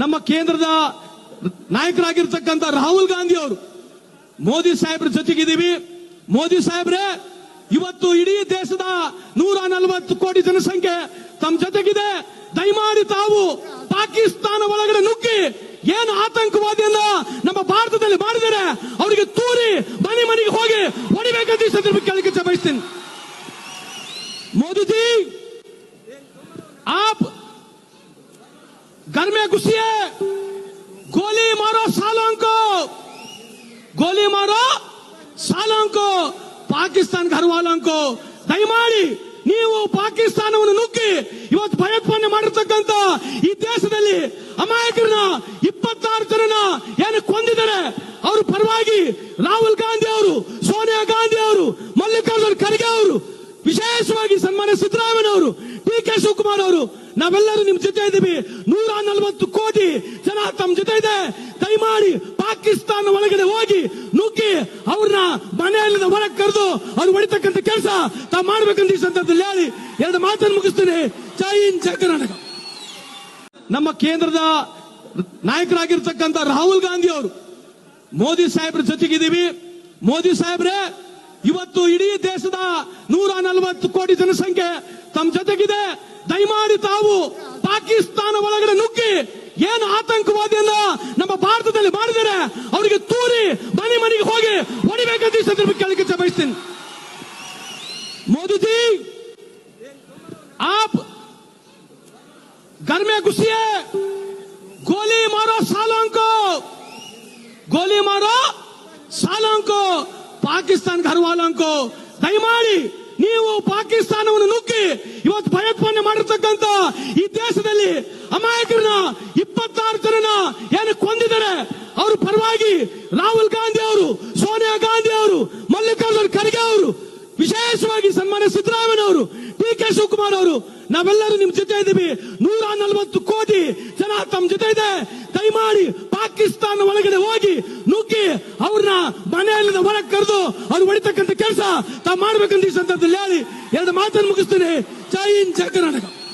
ನಮ್ಮ ಕೇಂದ್ರದ ನಾಯಕರಾಗಿರ್ತಕ್ಕಂಥ ರಾಹುಲ್ ಗಾಂಧಿ ಅವರು. ಮೋದಿ ಸಾಹೇಬ್ರ ಜೊತೆಗಿದ್ದೀವಿ. ಮೋದಿ ಸಾಹೇಬ್ರೆ, ಇವತ್ತು ಇಡೀ ದೇಶದ ನೂರ ನಲವತ್ತು ಕೋಟಿ ಜನಸಂಖ್ಯೆ ತಮ್ಮ ಜೊತೆಗಿದೆ. ದಯಮಾಡಿ ತಾವು ಪಾಕಿಸ್ತಾನ ಒಳಗಡೆ ನುಗ್ಗಿ ಏನು ಆತಂಕವಾದಿಯನ್ನ ನಮ್ಮ ಭಾರತದಲ್ಲಿ ಮಾಡಿದರೆ ಅವರಿಗೆ ತೂರಿ ಮನೆ ಮನೆಗೆ ಹೋಗಿ ಹೊಡಿಬೇಕಂತ ಈ ಸಂದರ್ಭ ಕೇಳಲಿಕ್ಕೆ ಬಯಸ್ತೀನಿ. ಮೋದಿಜಿ ಆಪ್ घर में घुसिए गोली मारो सालों को गोली मारो सालों को ಪಾಕಿಸ್ತಾನ घर वालों को ದಯಮಾಡಿ ನೀವು ಪಾಕಿಸ್ತಾನವನ್ನು ನುಗ್ಗಿ ಇವತ್ತು ಭಯೋತ್ಪಾದನೆ ಮಾಡಿರ್ತಕ್ಕಂಥ ಈ ದೇಶದಲ್ಲಿ ಅಮಾಯಕರನ್ನ ಇಪ್ಪತ್ತಾರು ಜನನ ಏನು ಕೊಂದಿದ್ದಾರೆ ಅವ್ರ ಪರವಾಗಿ ರಾಹುಲ್ ಗಾಂಧಿ ಅವರು ಸೋನಿಯಾ ಗಾಂಧಿ ಅವರು ಮಲ್ಲಿಕಾರ್ಜುನ್ ಖರ್ಗೆ ಅವರು ವಿಶೇಷವಾಗಿ ಸನ್ಮಾನ್ಯ ಸಿದ್ದರಾಮಯ್ಯ ಅವರು ಡಿ ಕೆ ಶಿವಕುಮಾರ್ ಅವರು, ನಾವೆಲ್ಲರೂ ನಿಮ್ ಜೊತೆ ಇದ್ದೀವಿ. ನೂರ ನಲವತ್ತು ಕೋಟಿ ಜನ ತಮ್ಮ ಜೊತೆ ಇದೆ. ದಯಮಾಡಿ ಪಾಕಿಸ್ತಾನ ಒಳಗಡೆ ಹೋಗಿ ನುಗ್ಗಿ ಅವ್ರನ್ನ ಮನೆಯಲ್ಲಿ ಹೊರಗೆ ಕರೆದು ಅವ್ರು ಹೊಡಿತಕ್ಕಂಥ ಕೆಲಸ ತಾವು ಮಾಡ್ಬೇಕಂತ ಈ ಸಂದರ್ಭದಲ್ಲಿ ಹೇಳಿ ಎರಡು ಮಾತನ್ನು ಮುಗಿಸ್ತೀನಿ. ಜೈ ಇನ್ ನಮ್ಮ ಕೇಂದ್ರದ ನಾಯಕರಾಗಿರ್ತಕ್ಕಂಥ ರಾಹುಲ್ ಗಾಂಧಿ ಅವರು ಮೋದಿ ಸಾಹೇಬ್ರ ಜೊತೆಗಿದ್ದೀವಿ. ಮೋದಿ ಸಾಹೇಬ್ರೆ ಇವತ್ತು ಇಡೀ ದೇಶದ ನೂರ ನಲವತ್ತು ಕೋಟಿ ಜನಸಂಖ್ಯೆ ತಮ್ಮ ಜೊತೆಗಿದೆ ದಯಮಾಡಿ ತಾವು ಪಾಕಿಸ್ತಾನ ಒಳಗಡೆ ನುಗ್ಗಿ ಏನು ಆತಂಕವಾದಿಯನ್ನ ನಮ್ಮ ಭಾರತದಲ್ಲಿ ಮಾಡಿದರೆ ಅವರಿಗೆ ತೂರಿ ಮನೆ ಮನೆಗೆ ಹೋಗಿ ಹೊಡಿಬೇಕಂತ ಈ ಸಂದರ್ಭ ಕೇಳಕ್ಕೆ ಬಯಸ್ತೀನಿ ಮೋದಿ ಜಿ आप घर में घुसिए गोली मारो सालों को गोली मारो सालों को ಪಾಕಿಸ್ತಾನ್ ಘರ್ವಾಲಂಕು ದಯಮಾಡಿ ನೀವು ಪಾಕಿಸ್ತಾನವನ್ನು ನುಗ್ಗಿ ಇವತ್ತು ಭಯೋತ್ಪಾದನೆ ಮಾಡಿರ್ತಕ್ಕಂತ ಈ ದೇಶದಲ್ಲಿ ಅಮಾಯಕರನ್ನ ಇಪ್ಪತ್ತಾರು ಜನನ ಏನು ಕೊಂದಿದ್ದಾರೆ, ಅವ್ರ ಪರವಾಗಿ ರಾಹುಲ್ ಗಾಂಧಿ ಅವರು, ಸೋನಿಯಾ ಗಾಂಧಿ ಅವರು, ಮಲ್ಲಿಕಾರ್ಜುನ್ ಖರ್ಗೆ ಅವರು, ವಿಶೇಷವಾಗಿ ಸನ್ಮಾನ್ಯ ಸಿದ್ದರಾಮಯ್ಯ ಅವರು ಡಿ ಕೆ ಶಿವಕುಮಾರ್ ಅವರು, ನಾವೆಲ್ಲರೂ ನಿಮ್ ಜೊತೆ ಇದ್ದೀವಿ ನೂರ ನಲವತ್ತು ಕೋಟಿ ಜನ ತಮ್ಮ ಜೊತೆ ಇದೆ. ದಯಮಾಡಿ ಪಾಕಿಸ್ತಾನ ಒಳಗಡೆ ಹೋಗಿ ನುಗ್ಗಿ ಅವ್ರನ್ನ ಮನೆಯಲ್ಲಿ ಹೊರಗೆ ಕರೆದು ಅವ್ರು ಹೊಡಿತಕ್ಕಂಥ ಕೆಲಸ ತಾವು ಮಾಡ್ಬೇಕಂತ ಈ ಸಂದರ್ಭದಲ್ಲಿ ಹೇಳಿ. ಎರಡು ಮಾತನ್ನು ಮುಗಿಸ್ತೀನಿ. ಜೈ ಇನ್